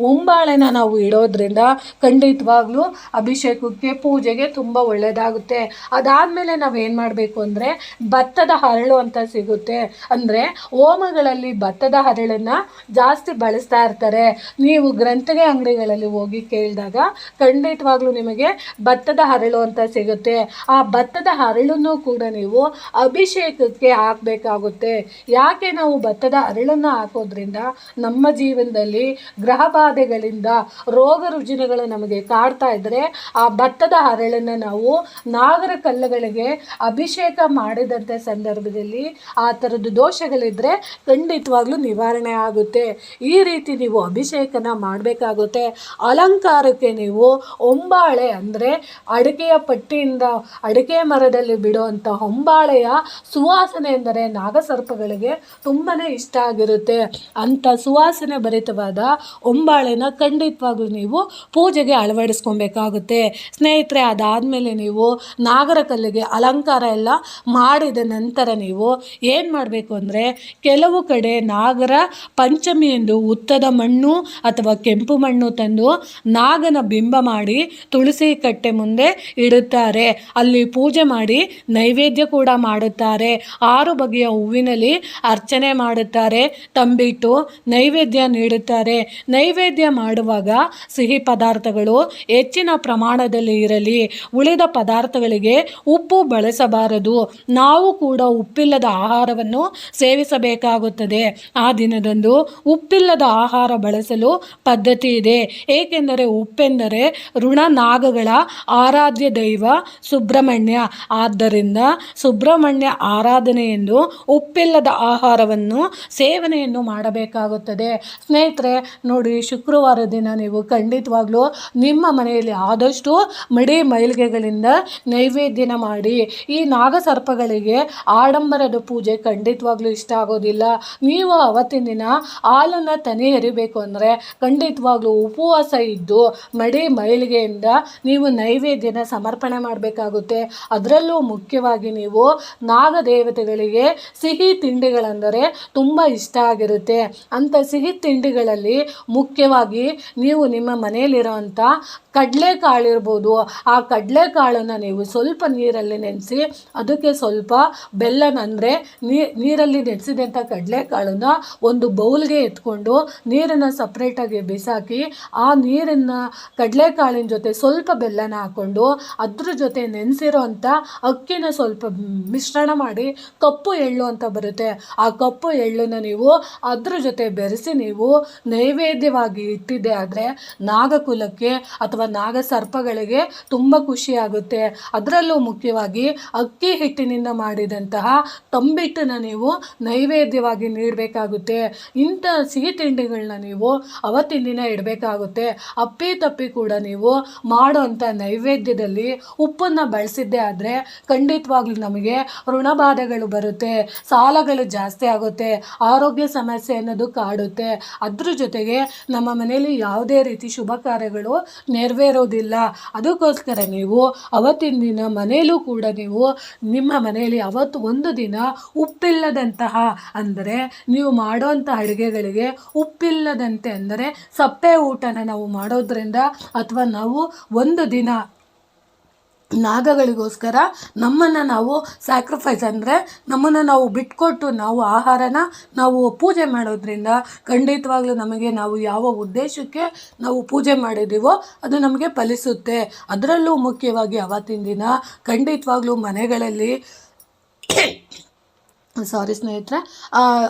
ಒಂಬಾಳೆನ ನಾವು ಇಡೋದ್ರಿಂದ ಖಂಡಿತವಾಗ್ಲೂ ಅಭಿಷೇಕಕ್ಕೆ ಪೂಜೆಗೆ ತುಂಬ ಒಳ್ಳೆಯದಾಗುತ್ತೆ ಅದಾದಮೇಲೆ ನಾವೇನು ಮಾಡಬೇಕು ಅಂದರೆ ಭತ್ತದ ಹರಳು ಅಂತ ಸಿಗುತ್ತೆ. ಅಂದರೆ ಹೋಮಗಳಲ್ಲಿ ಭತ್ತದ ಹರಳನ್ನು ಜಾಸ್ತಿ ಬಳಸ್ತಾ ಇರ್ತಾರೆ. ನೀವು ಗ್ರಂಥಿಗೆ ಅಂಗಡಿಗಳಲ್ಲಿ ಹೋಗಿ ಕೇಳಿದಾಗ ಖಂಡಿತವಾಗ್ಲೂ ನಿಮಗೆ ಭತ್ತದ ಹರಳು ಅಂತ ಸಿಗುತ್ತೆ. ಆ ಭತ್ತದ ಹರಳನ್ನು ಕೂಡ ನೀವು ಅಭಿಷೇಕಕ್ಕೆ ಹಾಕಬೇಕಾಗುತ್ತೆ. ಯಾಕೆ ನಾವು ಭತ್ತದ ಅರಳನ್ನು ಹಾಕೋದ್ರಿಂದ ನಮ್ಮ ಜೀವನದಲ್ಲಿ ಗ್ರಹ ಬಾಧೆಗಳಿಂದ ರೋಗ ರುಜಿನಗಳು ನಮಗೆ ಕಾಡ್ತಾ ಇದ್ದರೆ ಆ ಭತ್ತದ ಅರಳನ್ನು ನಾವು ನಾಗರ ಕಲ್ಲುಗಳಿಗೆ ಅಭಿಷೇಕ ಮಾಡಿದಂಥ ಸಂದರ್ಭದಲ್ಲಿ ಆ ಥರದ ದೋಷಗಳಿದ್ದರೆ ಖಂಡಿತವಾಗ್ಲೂ ನಿವಾರಣೆ ಆಗುತ್ತೆ. ಈ ರೀತಿ ನೀವು ಅಭಿಷೇಕನ ಮಾಡಬೇಕಾಗುತ್ತೆ. ಅಲಂಕಾರಕ್ಕೆ ನೀವು ಒಂಬಾಳೆ ಅಂದರೆ ಅಡಿಕೆಯ ಪಟ್ಟಿಯಿಂದ ಅಡಿಕೆ ಮರದಲ್ಲಿ ಬಿಡುವಂಥ ಹೊಂಬಾಳೆಯ ಸುವಾಸನೆ ಎಂದರೆ ನಾಗಸರ್ಪಗಳಿಗೆ ತುಂಬಾ ಇಷ್ಟ ಆಗಿರುತ್ತೆ. ಅಂಥ ಸುವಾಸನೆ ಭರಿತವಾದ ಹೊಂಬಾಳೆನ ಖಂಡಿತವಾಗ್ಲೂ ನೀವು ಪೂಜೆಗೆ ಅಳವಡಿಸ್ಕೊಬೇಕಾಗುತ್ತೆ. ಸ್ನೇಹಿತರೆ, ಅದಾದಮೇಲೆ ನೀವು ನಾಗರ ಕಲ್ಲಿಗೆ ಅಲಂಕಾರ ಎಲ್ಲ ಮಾಡಿದ ನಂತರ ನೀವು ಏನು ಮಾಡಬೇಕು ಅಂದರೆ ಕೆಲವು ಕಡೆ ನಾಗರ ಪಂಚಮಿ ಎಂದು ಉತ್ತದ ಮಣ್ಣು ಅಥವಾ ಕೆಂಪು ಮಣ್ಣು ತಂದು ನಾಗನ ಬಿಂಬ ಮಾಡಿ ತುಳಸಿ ಕಟ್ಟೆ ಮುಂದೆ ಇಡುತ್ತಾರೆ. ಅಲ್ಲಿ ಪೂಜೆ ಮಾಡಿ ನೈವೇದ್ಯ ಕೂಡ ಮಾಡುತ್ತಾರೆ. ಆರು ಬಗೆಯ ಹೂವಿನಲ್ಲಿ ಅರ್ಚನೆ ಮಾಡುತ್ತಾರೆ. ತಂಬಿಟ್ಟು ನೈವೇದ್ಯ ನೀಡುತ್ತಾರೆ. ನೈವೇದ್ಯ ಮಾಡುವಾಗ ಸಿಹಿ ಪದಾರ್ಥಗಳು ಹೆಚ್ಚಿನ ಪ್ರಮಾಣದಲ್ಲಿ ಇರಲಿ. ಉಳಿದ ಪದಾರ್ಥಗಳಿಗೆ ಉಪ್ಪು ಬಳಸಬಾರದು. ನಾವು ಕೂಡ ಉಪ್ಪಿಲ್ಲದ ಆಹಾರವನ್ನು ಸೇವಿಸಬೇಕಾಗುತ್ತದೆ. ಆ ದಿನದಂದು ಉಪ್ಪಿಲ್ಲದ ಆಹಾರ ಬಳಸಲು ಪದ್ಧತಿ ಇದೆ. ಏಕೆಂದರೆ ಉಪ್ಪೆಂದರೆ ಋಣನಾಗಗಳ ಆರಾಧ್ಯ ದೈವ ಸುಬ್ರಹ್ಮಣ್ಯ. ಆದ್ದರಿಂದ ಸುಬ್ರಹ್ಮಣ್ಯ ಆರಾಧನೆಯೆಂದು ಉಪ್ಪಿಲ್ಲದ ಆಹಾರವನ್ನು, ಸೇವನೆಯನ್ನು ಮಾಡಬೇಕಾಗುತ್ತದೆ. ಸ್ನೇಹಿತರೆ, ನೋಡಿ, ಶುಕ್ರವಾರ ದಿನ ನೀವು ಖಂಡಿತವಾಗ್ಲೂ ನಿಮ್ಮ ಮನೆಯಲ್ಲಿ ಆದಷ್ಟು ಮಡಿ ಮೈಲಿಗೆಗಳಿಂದ ನೈವೇದ್ಯನ ಮಾಡಿ, ಈ ನಾಗಸರ್ಪಗಳಿಗೆ ಆಡಂಬರದ ಪೂಜೆ ಖಂಡಿತವಾಗ್ಲೂ ಇಷ್ಟ ಆಗೋದಿಲ್ಲ. ನೀವು ಅವತ್ತಿನ ದಿನ ಹಾಲನ್ನು ತನಿ ಎರಿಬೇಕು ಅಂದರೆ ಖಂಡಿತವಾಗ್ಲೂ ಉಪವಾಸ ಇದ್ದು ಮಡಿ ಮೈಲಿಗೆಯಿಂದ ನೀವು ನೈವೇದ್ಯನ ಸಮರ್ಪಣೆ ಮಾಡಬೇಕಾಗುತ್ತೆ. ಅದರಲ್ಲೂ ಮುಖ್ಯವಾಗಿ ನೀವು ನಾಗದೇವತೆಗಳಿಗೆ ಸಿಹಿ ತಿಂಡಿಗಳೆಂದರೆ ತುಂಬ ಇಷ್ಟ ಆಗಿರುತ್ತೆ. ಅಂಥ ಸಿಹಿ ತಿಂಡಿಗಳಲ್ಲಿ ಮುಖ್ಯವಾಗಿ ನೀವು ನಿಮ್ಮ ಮನೆಯಲ್ಲಿರೋವಂಥ ಕಡಲೆಕಾಳು ಇರ್ಬೋದು, ಆ ಕಡಲೆಕಾಳನ್ನು ನೀವು ಸ್ವಲ್ಪ ನೀರಲ್ಲಿ ನೆನೆಸಿ, ಅದಕ್ಕೆ ಸ್ವಲ್ಪ ಬೆಲ್ಲ ಅಂದರೆ ನೀರಲ್ಲಿ ನೆನೆಸಿದಂಥ ಕಡಲೆಕಾಳನ್ನು ಒಂದು ಬೌಲ್ಗೆ ಎತ್ಕೊಂಡು ನೀರನ್ನು ಸಪ್ರೇಟಾಗಿ ಬಿಸಾಕಿ, ಆ ನೀರನ್ನು ಕಡಲೆಕಾಳಿನ ಜೊತೆ ಸ್ವಲ್ಪ ಬೆಲ್ಲನ ಹಾಕ್ಕೊಂಡು ಅದ್ರ ಜೊತೆ ನೆನೆಸಿರೋ ಅಂಥ ಅಕ್ಕಿನ ಸ್ವಲ್ಪ ಮಿಶ್ರಣ ಮಾಡಿ ಕಪ್ಪು ಎಳ್ಳು ಅಂತ ಬರುತ್ತೆ. ಆ ಕಪ್ಪು ಎಳ್ಳನ್ನು ನೀವು ಅದ್ರ ಜೊತೆ ಬೆರೆಸಿ ನೀವು ನೈವೇದ್ಯವಾಗಿ ಇಟ್ಟಿದ್ದೆ ಆದರೆ ನಾಗಕುಲಕ್ಕೆ ಅಥವಾ ನಾಗ ಸರ್ಪಗಳಿಗೆ ತುಂಬ ಖುಷಿಯಾಗುತ್ತೆ. ಅದರಲ್ಲೂ ಮುಖ್ಯವಾಗಿ ಅಕ್ಕಿ ಹಿಟ್ಟಿನಿಂದ ಮಾಡಿದಂತಹ ತಂಬಿಟ್ಟನ್ನು ನೀವು ನೈವೇದ್ಯವಾಗಿ ನೀಡಬೇಕಾಗುತ್ತೆ. ಇಂಥ ಸಿಹಿ ತಿಂಡಿಗಳನ್ನ ನೀವು ಅವತ್ತಿನ ದಿನ ಇಡಬೇಕಾಗುತ್ತೆ. ಅಪ್ಪಿ ತಪ್ಪಿ ಕೂಡ ನೀವು ಮಾಡುವಂಥ ನೈವೇದ್ಯದಲ್ಲಿ ಉಪ್ಪನ್ನು ಬಳಸಿದ್ದೇ ಆದರೆ ಖಂಡಿತವಾಗ್ಲೂ ನಮಗೆ ಋಣಬಾಧೆಗಳು ಬರುತ್ತೆ, ಸಾಲಗಳು ಜಾಸ್ತಿ ಆಗುತ್ತೆ, ಆರೋಗ್ಯ ಸಮಸ್ಯೆ ಅನ್ನೋದು ಕಾಡುತ್ತೆ. ಅದ್ರ ಜೊತೆಗೆ ನಮ್ಮ ಮನೆಯಲ್ಲಿ ಯಾವುದೇ ರೀತಿ ಶುಭ ಕಾರ್ಯಗಳು ನೆರವೇರೋದಿಲ್ಲ. ಅದಕ್ಕೋಸ್ಕರ ನೀವು ಅವತ್ತಿನ ದಿನ ಮನೆಯಲ್ಲೂ ಕೂಡ ನೀವು ನಿಮ್ಮ ಮನೆಯಲ್ಲಿ ಅವತ್ತು ಒಂದು ದಿನ ಉಪ್ಪಿಲ್ಲದಂತಹ, ಅಂದರೆ ನೀವು ಮಾಡೋಂಥ ಅಡುಗೆಗಳಿಗೆ ಉಪ್ಪಿಲ್ಲದಂತೆ, ಅಂದರೆ ಸಪ್ಪೆ ಊಟನ ನಾವು ಮಾಡೋದ್ರಿಂದ ಅಥವಾ ನಾವು ಒಂದು ದಿನ ನಾಗಗಳಿಗೋಸ್ಕರ ನಮ್ಮನ್ನು ನಾವು ಸ್ಯಾಕ್ರಿಫೈಸ್ ಅಂದರೆ ನಮ್ಮನ್ನು ನಾವು ಬಿಟ್ಕೊಟ್ಟು ನಾವು ಆಹಾರನ ನಾವು ಪೂಜೆ ಮಾಡೋದ್ರಿಂದ ಖಂಡಿತವಾಗ್ಲೂ ನಮಗೆ ನಾವು ಯಾವ ಉದ್ದೇಶಕ್ಕೆ ನಾವು ಪೂಜೆ ಮಾಡಿದ್ದೀವೋ ಅದು ನಮಗೆ ಫಲಿಸುತ್ತೆ. ಅದರಲ್ಲೂ ಮುಖ್ಯವಾಗಿ ಅವತ್ತಿನ ದಿನ ಖಂಡಿತವಾಗ್ಲೂ ಮನೆಗಳಲ್ಲಿ ಸಾರಿ ಸ್ನೇಹಿತರೆ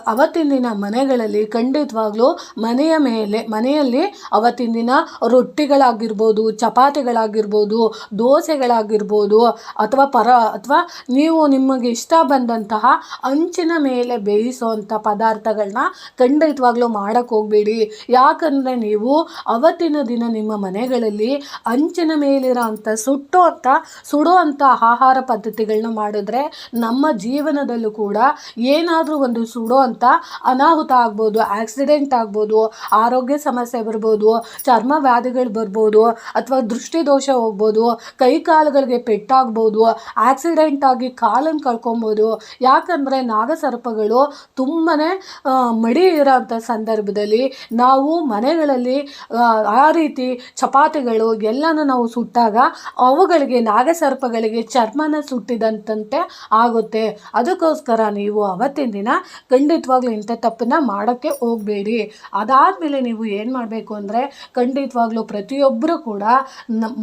ಅವತ್ತಿನ ದಿನ ಮನೆಗಳಲ್ಲಿ ಖಂಡಿತವಾಗ್ಲೂ ಮನೆಯ ಮೇಲೆ, ಮನೆಯಲ್ಲಿ ಅವತ್ತಿನ ದಿನ ರೊಟ್ಟಿಗಳಾಗಿರ್ಬೋದು, ಚಪಾತಿಗಳಾಗಿರ್ಬೋದು, ದೋಸೆಗಳಾಗಿರ್ಬೋದು, ಅಥವಾ ಪರ, ಅಥವಾ ನೀವು ನಿಮಗೆ ಇಷ್ಟ ಬಂದಂತಹ ಅಂಚಿನ ಮೇಲೆ ಬೇಯಿಸುವಂಥ ಪದಾರ್ಥಗಳನ್ನ ಖಂಡಿತವಾಗ್ಲೂ ಮಾಡೋಕ್ಕೆ ಹೋಗಬೇಡಿ. ಯಾಕಂದರೆ ನೀವು ಅವತ್ತಿನ ದಿನ ನಿಮ್ಮ ಮನೆಗಳಲ್ಲಿ ಅಂಚಿನ ಮೇಲಿರೋ ಅಂಥ ಸುಟ್ಟು ಅಂತ ಆಹಾರ ಪದ್ಧತಿಗಳನ್ನ ಮಾಡಿದ್ರೆ ನಮ್ಮ ಜೀವನದಲ್ಲೂ ಕೂಡ ಏನಾದರೂ ಒಂದು ಸುಡೋ ಅಂತ ಅನಾಹುತ ಆಗ್ಬೋದು ಆಕ್ಸಿಡೆಂಟ್ ಆಗ್ಬೋದು, ಆರೋಗ್ಯ ಸಮಸ್ಯೆ ಬರ್ಬೋದು ಚರ್ಮ ವ್ಯಾಧಿಗಳು ಬರ್ಬೋದು, ಅಥವಾ ದೃಷ್ಟಿದೋಷ ಹೋಗ್ಬೋದು, ಕೈ ಕಾಲುಗಳಿಗೆ ಪೆಟ್ಟಾಗ್ಬೋದು ಆಕ್ಸಿಡೆಂಟ್ ಆಗಿ ಕಾಲನ್ನು ಕಳ್ಕೊಬೋದು. ಯಾಕಂದರೆ ನಾಗಸರ್ಪಗಳು ತುಂಬಾ ಮಡಿ ಇರೋಂಥ ಸಂದರ್ಭದಲ್ಲಿ ನಾವು ಮನೆಗಳಲ್ಲಿ ಆ ರೀತಿ ಚಪಾತಿಗಳು ಎಲ್ಲನೂ ನಾವು ಸುಟ್ಟಾಗ ಅವುಗಳಿಗೆ, ನಾಗಸರ್ಪಗಳಿಗೆ ಚರ್ಮನ ಸುಟ್ಟಿದಂತಂತೆ ಆಗುತ್ತೆ. ಅದಕ್ಕೋಸ್ಕರ ನೀವು ಅವತ್ತಿನ ದಿನ ಖಂಡಿತವಾಗ್ಲೂ ಇಂಥ ತಪ್ಪನ್ನ ಮಾಡೋಕ್ಕೆ ಹೋಗಬೇಡಿ. ಅದಾದಮೇಲೆ ನೀವು ಏನು ಮಾಡಬೇಕು ಅಂದರೆ ಖಂಡಿತವಾಗ್ಲೂ ಪ್ರತಿಯೊಬ್ಬರು ಕೂಡ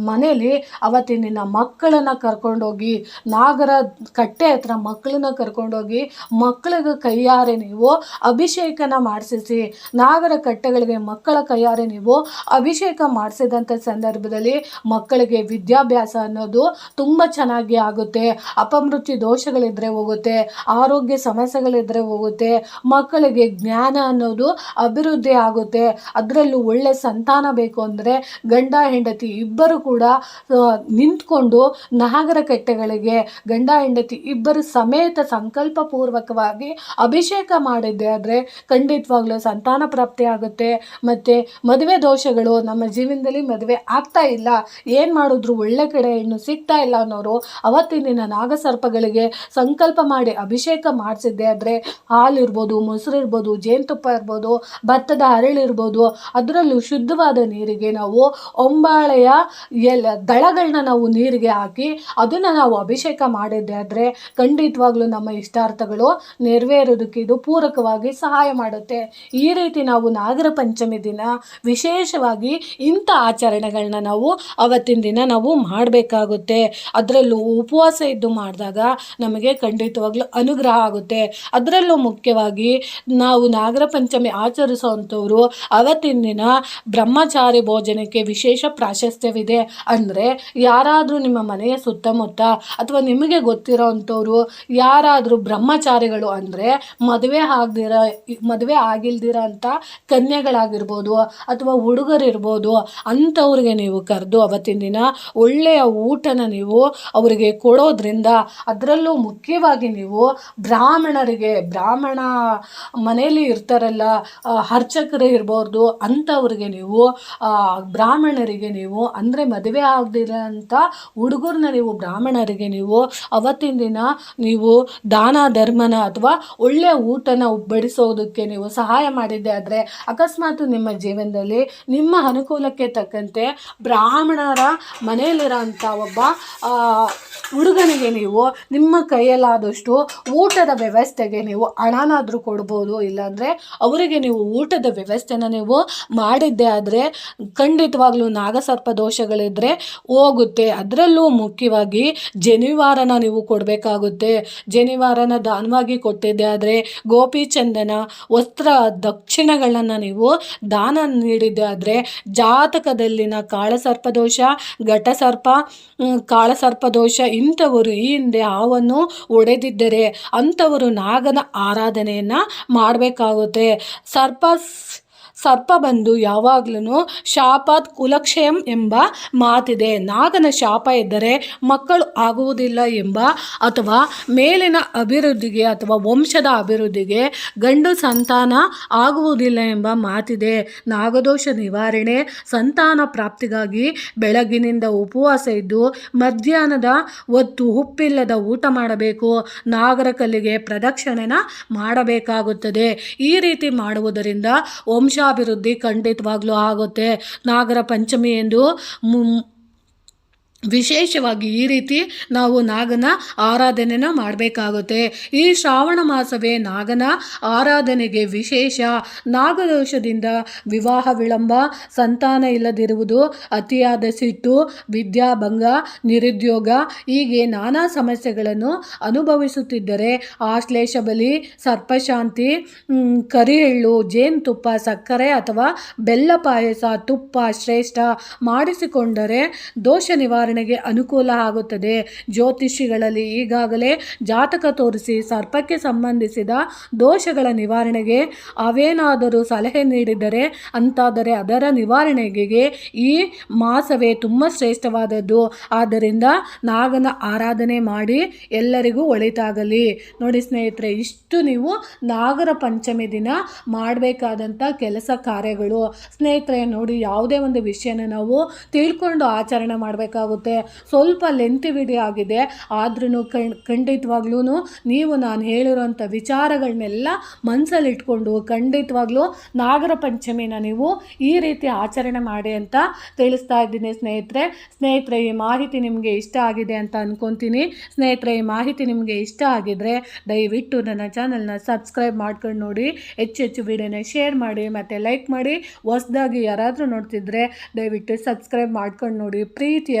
ಮನೇಲಿ ಅವತ್ತಿನ ದಿನ ಮಕ್ಕಳನ್ನು ಕರ್ಕೊಂಡೋಗಿ, ನಾಗರ ಕಟ್ಟೆ ಹತ್ರ ಮಕ್ಕಳನ್ನ ಕರ್ಕೊಂಡೋಗಿ, ಮಕ್ಕಳಿಗೆ ಕೈಯಾರೆ ನೀವು ಅಭಿಷೇಕನ ಮಾಡಿಸಿಸಿ. ನಾಗರ ಕಟ್ಟೆಗಳಿಗೆ ಮಕ್ಕಳ ಕೈಯಾರೆ ನೀವು ಅಭಿಷೇಕ ಮಾಡಿಸಿದಂಥ ಸಂದರ್ಭದಲ್ಲಿ ಮಕ್ಕಳಿಗೆ ವಿದ್ಯಾಭ್ಯಾಸ ಅನ್ನೋದು ತುಂಬ ಚೆನ್ನಾಗಿ ಆಗುತ್ತೆ. ಅಪಮೃತ್ಯು ದೋಷಗಳಿದ್ರೆ ಹೋಗುತ್ತೆ. ಆರೋಗ್ಯ ಸಮಸ್ಯೆಗಳಿದ್ರೆ ಹೋಗುತ್ತೆ, ಮಕ್ಕಳಿಗೆ ಜ್ಞಾನ ಅನ್ನೋದು ಅಭಿವೃದ್ಧಿ ಆಗುತ್ತೆ. ಅದರಲ್ಲೂ ಒಳ್ಳೆ ಸಂತಾನ ಬೇಕು ಅಂದರೆ ಗಂಡ, ಹೆಂಡತಿ ಇಬ್ಬರು ಕೂಡ ನಿಂತ್ಕೊಂಡು ನಾಗರ ಕಟ್ಟೆಗಳಿಗೆ ಗಂಡ, ಹೆಂಡತಿ ಇಬ್ಬರು ಸಮೇತ ಸಂಕಲ್ಪಪೂರ್ವಕವಾಗಿ ಅಭಿಷೇಕ ಮಾಡಿದ್ದೆ ಆದರೆ ಖಂಡಿತವಾಗ್ಲೂ ಸಂತಾನ ಪ್ರಾಪ್ತಿ ಆಗುತ್ತೆ. ಮತ್ತು ಮದುವೆ ದೋಷಗಳು ನಮ್ಮ ಜೀವನದಲ್ಲಿ ಮದುವೆ ಆಗ್ತಾ ಇಲ್ಲ, ಏನು ಮಾಡಿದ್ರು ಒಳ್ಳೆ ಕಡೆ ಹೆಣ್ಣು ಸಿಗ್ತಾ ಇಲ್ಲ ಅನ್ನೋರು ಅವತ್ತಿನ ನಾಗಸರ್ಪಗಳಿಗೆ ಸಂಕಲ್ಪ ಮಾಡಿ ಅಭಿಷೇಕ ಮಾಡಿಸಿದ್ದೆ ಆದರೆ ಹಾಲಿರ್ಬೋದು ಮೊಸರು ಇರ್ಬೋದು, ಜೇನುತುಪ್ಪ ಇರ್ಬೋದು, ಭತ್ತದ ಹರಳಿರ್ಬೋದು ಅದರಲ್ಲೂ ಶುದ್ಧವಾದ ನೀರಿಗೆ ನಾವು ಒಂಬಾಳೆಯ ಎಲ್ಲ ದಳಗಳನ್ನ ನಾವು ನೀರಿಗೆ ಹಾಕಿ ಅದನ್ನು ನಾವು ಅಭಿಷೇಕ ಮಾಡಿದ್ದೆ ಆದರೆ ಖಂಡಿತವಾಗ್ಲೂ ನಮ್ಮ ಇಷ್ಟಾರ್ಥಗಳು ನೆರವೇರೋದಕ್ಕೆ ಇದು ಪೂರಕವಾಗಿ ಸಹಾಯ ಮಾಡುತ್ತೆ. ಈ ರೀತಿ ನಾವು ನಾಗರ ಪಂಚಮಿ ದಿನ ವಿಶೇಷವಾಗಿ ಇಂಥ ಆಚರಣೆಗಳನ್ನ ನಾವು ಅವತ್ತಿನ ದಿನ ನಾವು ಮಾಡಬೇಕಾಗುತ್ತೆ. ಅದರಲ್ಲೂ ಉಪವಾಸ ಇದ್ದು ಮಾಡಿದಾಗ ನಮಗೆ ಖಂಡಿತವಾಗ್ಲೂ ಅನುಗ್ರಹ ಆಗುತ್ತೆ. ಅದರಲ್ಲೂ ಮುಖ್ಯವಾಗಿ ನಾವು ನಾಗರ ಪಂಚಮಿ ಆಚರಿಸುವಂಥವ್ರು ಅವತ್ತಿನ ದಿನ ಬ್ರಹ್ಮಚಾರಿ ಭೋಜನಕ್ಕೆ ವಿಶೇಷ ಪ್ರಾಶಸ್ತ್ಯವಿದೆ. ಅಂದರೆ ಯಾರಾದರೂ ನಿಮ್ಮ ಮನೆಯ ಸುತ್ತಮುತ್ತ ಅಥವಾ ನಿಮಗೆ ಗೊತ್ತಿರೋ ಅಂಥವ್ರು ಯಾರಾದರೂ ಬ್ರಹ್ಮಚಾರಿಗಳು ಅಂದರೆ ಮದುವೆ ಆಗದಿರ, ಮದುವೆ ಆಗಿಲ್ದಿರೋ ಅಂಥ ಕನ್ಯೆಗಳಾಗಿರ್ಬೋದು ಅಥವಾ ಹುಡುಗರಿರ್ಬೋದು ಅಂಥವ್ರಿಗೆ ನೀವು ಕರೆದು ಅವತ್ತಿನ ದಿನ ಒಳ್ಳೆಯ ಊಟನ ನೀವು ಅವರಿಗೆ ಕೊಡೋದ್ರಿಂದ ಅದರಲ್ಲೂ ಮುಖ್ಯವಾಗಿ ನೀವು ಬ್ರಾಹ್ಮಣರಿಗೆ, ಬ್ರಾಹ್ಮಣ ಮನೆಯಲ್ಲಿ ಇರ್ತಾರಲ್ಲ ಅರ್ಚಕರೇ ಇರ್ಬೋದು ಅಂಥವ್ರಿಗೆ ನೀವು ಬ್ರಾಹ್ಮಣರಿಗೆ ನೀವು, ಅಂದರೆ ಮದುವೆ ಆಗದಿರೋಂಥ ಹುಡುಗರನ್ನ ನೀವು ಬ್ರಾಹ್ಮಣರಿಗೆ ನೀವು, ಅವತ್ತಿನ ದಿನ ನೀವು ದಾನ ಧರ್ಮನ ಅಥವಾ ಒಳ್ಳೆಯ ಊಟನ ಬಡಿಸೋದಕ್ಕೆ ನೀವು ಸಹಾಯ ಮಾಡಿದ್ದೆ ಆದರೆ, ಅಕಸ್ಮಾತ್ ನಿಮ್ಮ ಜೀವನದಲ್ಲಿ ನಿಮ್ಮ ಅನುಕೂಲಕ್ಕೆ ತಕ್ಕಂತೆ ಬ್ರಾಹ್ಮಣರ ಮನೆಯಲ್ಲಿರೋ ಅಂಥ ಒಬ್ಬ ಹುಡುಗನಿಗೆ ನೀವು ನಿಮ್ಮ ಕೈಯಲ್ಲಾದಷ್ಟು ಊಟದ ವ್ಯವಸ್ಥೆಗೆ ನೀವು ಹಣನಾದರೂ ಕೊಡ್ಬೋದು, ಇಲ್ಲಾಂದರೆ ಅವರಿಗೆ ನೀವು ಊಟದ ವ್ಯವಸ್ಥೆನ ನೀವು ಮಾಡಿದ್ದೆ ಆದರೆ ಖಂಡಿತವಾಗ್ಲೂ ನಾಗಸರ್ಪ ದೋಷಗಳಿದ್ದರೆ ಹೋಗುತ್ತೆ. ಅದರಲ್ಲೂ ಮುಖ್ಯವಾಗಿ ಜನಿವಾರನ ನೀವು ಕೊಡಬೇಕಾಗುತ್ತೆ. ಜನಿವಾರನ ದಾನವಾಗಿ ಕೊಟ್ಟಿದ್ದೆ ಆದರೆ ಗೋಪಿಚಂದನ ವಸ್ತ್ರ ದಕ್ಷಿಣಗಳನ್ನು ನೀವು ದಾನ ನೀಡಿದ್ದೆ ಆದರೆ ಜಾತಕದಲ್ಲಿನ ಕಾಳಸರ್ಪ ದೋಷ, ಘಟಸರ್ಪ ಕಾಳಸರ್ಪ ದೋಷ ಇಂಥವರು ಈ ಹಿಂದೆ ಹಾವನ್ನು ಒಡೆದಿದ್ದರೆ ಅಂಥವರು ನಾಗನ ಆರಾಧನೆಯನ್ನು ಮಾಡಬೇಕಾಗುತ್ತೆ. ಸರ್ಪ ಸ್- ಸರ್ಪ ಬಂದು ಯಾವಾಗ್ಲೂ ಶಾಪಾತ್ ಕುಲಕ್ಷಯಂ ಎಂಬ ಮಾತಿದೆ. ನಾಗನ ಶಾಪ ಇದ್ದರೆ ಮಕ್ಕಳು ಆಗುವುದಿಲ್ಲ ಎಂಬ ಅಥವಾ ಮೇಲಿನ ಅಭಿವೃದ್ಧಿಗೆ ಅಥವಾ ವಂಶದ ಅಭಿವೃದ್ಧಿಗೆ ಗಂಡು ಸಂತಾನ ಆಗುವುದಿಲ್ಲ ಎಂಬ ಮಾತಿದೆ. ನಾಗದೋಷ ನಿವಾರಣೆ ಸಂತಾನ ಪ್ರಾಪ್ತಿಗಾಗಿ ಬೆಳಗಿನಿಂದ ಉಪವಾಸ ಇದ್ದು ಮಧ್ಯಾಹ್ನದ ಹೊತ್ತು ಉಪ್ಪಿಲ್ಲದ ಊಟ ಮಾಡಬೇಕು. ನಾಗರ ಕಲ್ಲಿಗೆ ಪ್ರದಕ್ಷಿಣೆನ ಮಾಡಬೇಕಾಗುತ್ತದೆ. ಈ ರೀತಿ ಮಾಡುವುದರಿಂದ ವಂಶಾಭಿವೃದ್ಧಿ ಖಂಡಿತವಾಗ್ಲೂ ಆಗುತ್ತೆ. ನಾಗರ ಪಂಚಮಿ ಎಂದು ವಿಶೇಷವಾಗಿ ಈ ರೀತಿ ನಾವು ನಾಗನ ಆರಾಧನೆನ ಮಾಡಬೇಕಾಗುತ್ತೆ. ಈ ಶ್ರಾವಣ ಮಾಸವೇ ನಾಗನ ಆರಾಧನೆಗೆ ವಿಶೇಷ. ನಾಗದೋಷದಿಂದ ವಿವಾಹ ವಿಳಂಬ, ಸಂತಾನ ಇಲ್ಲದಿರುವುದು, ಅತಿಯಾದ ಸಿಟ್ಟು, ವಿದ್ಯಾಭಂಗ, ನಿರುದ್ಯೋಗ, ಹೀಗೆ ನಾನಾ ಸಮಸ್ಯೆಗಳನ್ನು ಅನುಭವಿಸುತ್ತಿದ್ದರೆ ಆಶ್ಲೇಷ ಬಲಿ, ಸರ್ಪಶಾಂತಿ ಕರಿಎಳ್ಳು ಜೇನುತುಪ್ಪ, ಸಕ್ಕರೆ ಅಥವಾ ಬೆಲ್ಲ ಪಾಯಸ, ತುಪ್ಪ ಶ್ರೇಷ್ಠ ಮಾಡಿಸಿಕೊಂಡರೆ ದೋಷ ನಿವಾರಣೆಗೆ ಅನುಕೂಲ ಆಗುತ್ತದೆ. ಜ್ಯೋತಿಷಿಗಳಲ್ಲಿ ಈಗಾಗಲೇ ಜಾತಕ ತೋರಿಸಿ ಸರ್ಪಕ್ಕೆ ಸಂಬಂಧಿಸಿದ ದೋಷಗಳ ನಿವಾರಣೆಗೆ ಅವೇನಾದರೂ ಸಲಹೆ ನೀಡಿದರೆ ಅಂತಾದರೆ ಅದರ ನಿವಾರಣೆಗೆ ಈ ಮಾಸವೇ ತುಂಬ ಶ್ರೇಷ್ಠವಾದದ್ದು. ಆದ್ದರಿಂದ ನಾಗನ ಆರಾಧನೆ ಮಾಡಿ ಎಲ್ಲರಿಗೂ ಒಳಿತಾಗಲಿ. ನೋಡಿ ಸ್ನೇಹಿತರೆ, ಇಷ್ಟು ನೀವು ನಾಗರ ಪಂಚಮಿ ದಿನ ಮಾಡಬೇಕಾದಂಥ ಕೆಲಸ ಕಾರ್ಯಗಳು. ಸ್ನೇಹಿತರೆ, ನೋಡಿ ಯಾವುದೇ ಒಂದು ವಿಷಯನ ನಾವು ತಿಳ್ಕೊಂಡು ಆಚರಣೆ ಮಾಡಬೇಕಾಗುತ್ತೆ ಸ್ವಲ್ಪ ಲೆಂತಿ ವಿಡಿಯೋ ಆಗಿದೆ. ಆದ್ರೂ ಕಣ್ ಖಂಡಿತವಾಗ್ಲೂ ನೀವು ನಾನು ಹೇಳಿರೋಂಥ ವಿಚಾರಗಳನ್ನೆಲ್ಲ ಮನಸ್ಸಲ್ಲಿ ಇಟ್ಕೊಂಡು ಖಂಡಿತವಾಗ್ಲೂ ನಾಗರ ಪಂಚಮಿನ ನೀವು ಈ ರೀತಿ ಆಚರಣೆ ಮಾಡಿ ಅಂತ ತಿಳಿಸ್ತಾ ಇದ್ದೀನಿ ಸ್ನೇಹಿತರೆ. ಸ್ನೇಹಿತರೆ, ಈ ಮಾಹಿತಿ ನಿಮಗೆ ಇಷ್ಟ ಆಗಿದೆ ಅಂತ ಅಂದ್ಕೊತೀನಿ ಸ್ನೇಹಿತರೆ, ಈ ಮಾಹಿತಿ ನಿಮಗೆ ಇಷ್ಟ ಆಗಿದ್ರೆ ದಯವಿಟ್ಟು ನನ್ನ ಚಾನಲ್ನ ಸಬ್ಸ್ಕ್ರೈಬ್ ಮಾಡ್ಕೊಂಡು ನೋಡಿ. ಹೆಚ್ಚು ಹೆಚ್ಚು ವಿಡಿಯೋನ ಶೇರ್ ಮಾಡಿ, ಮತ್ತು ಲೈಕ್ ಮಾಡಿ. ಹೊಸ್ದಾಗಿ ಯಾರಾದರೂ ನೋಡ್ತಿದ್ರೆ ದಯವಿಟ್ಟು ಸಬ್ಸ್ಕ್ರೈಬ್ ಮಾಡ್ಕೊಂಡು ನೋಡಿ. ಪ್ರೀತಿಯ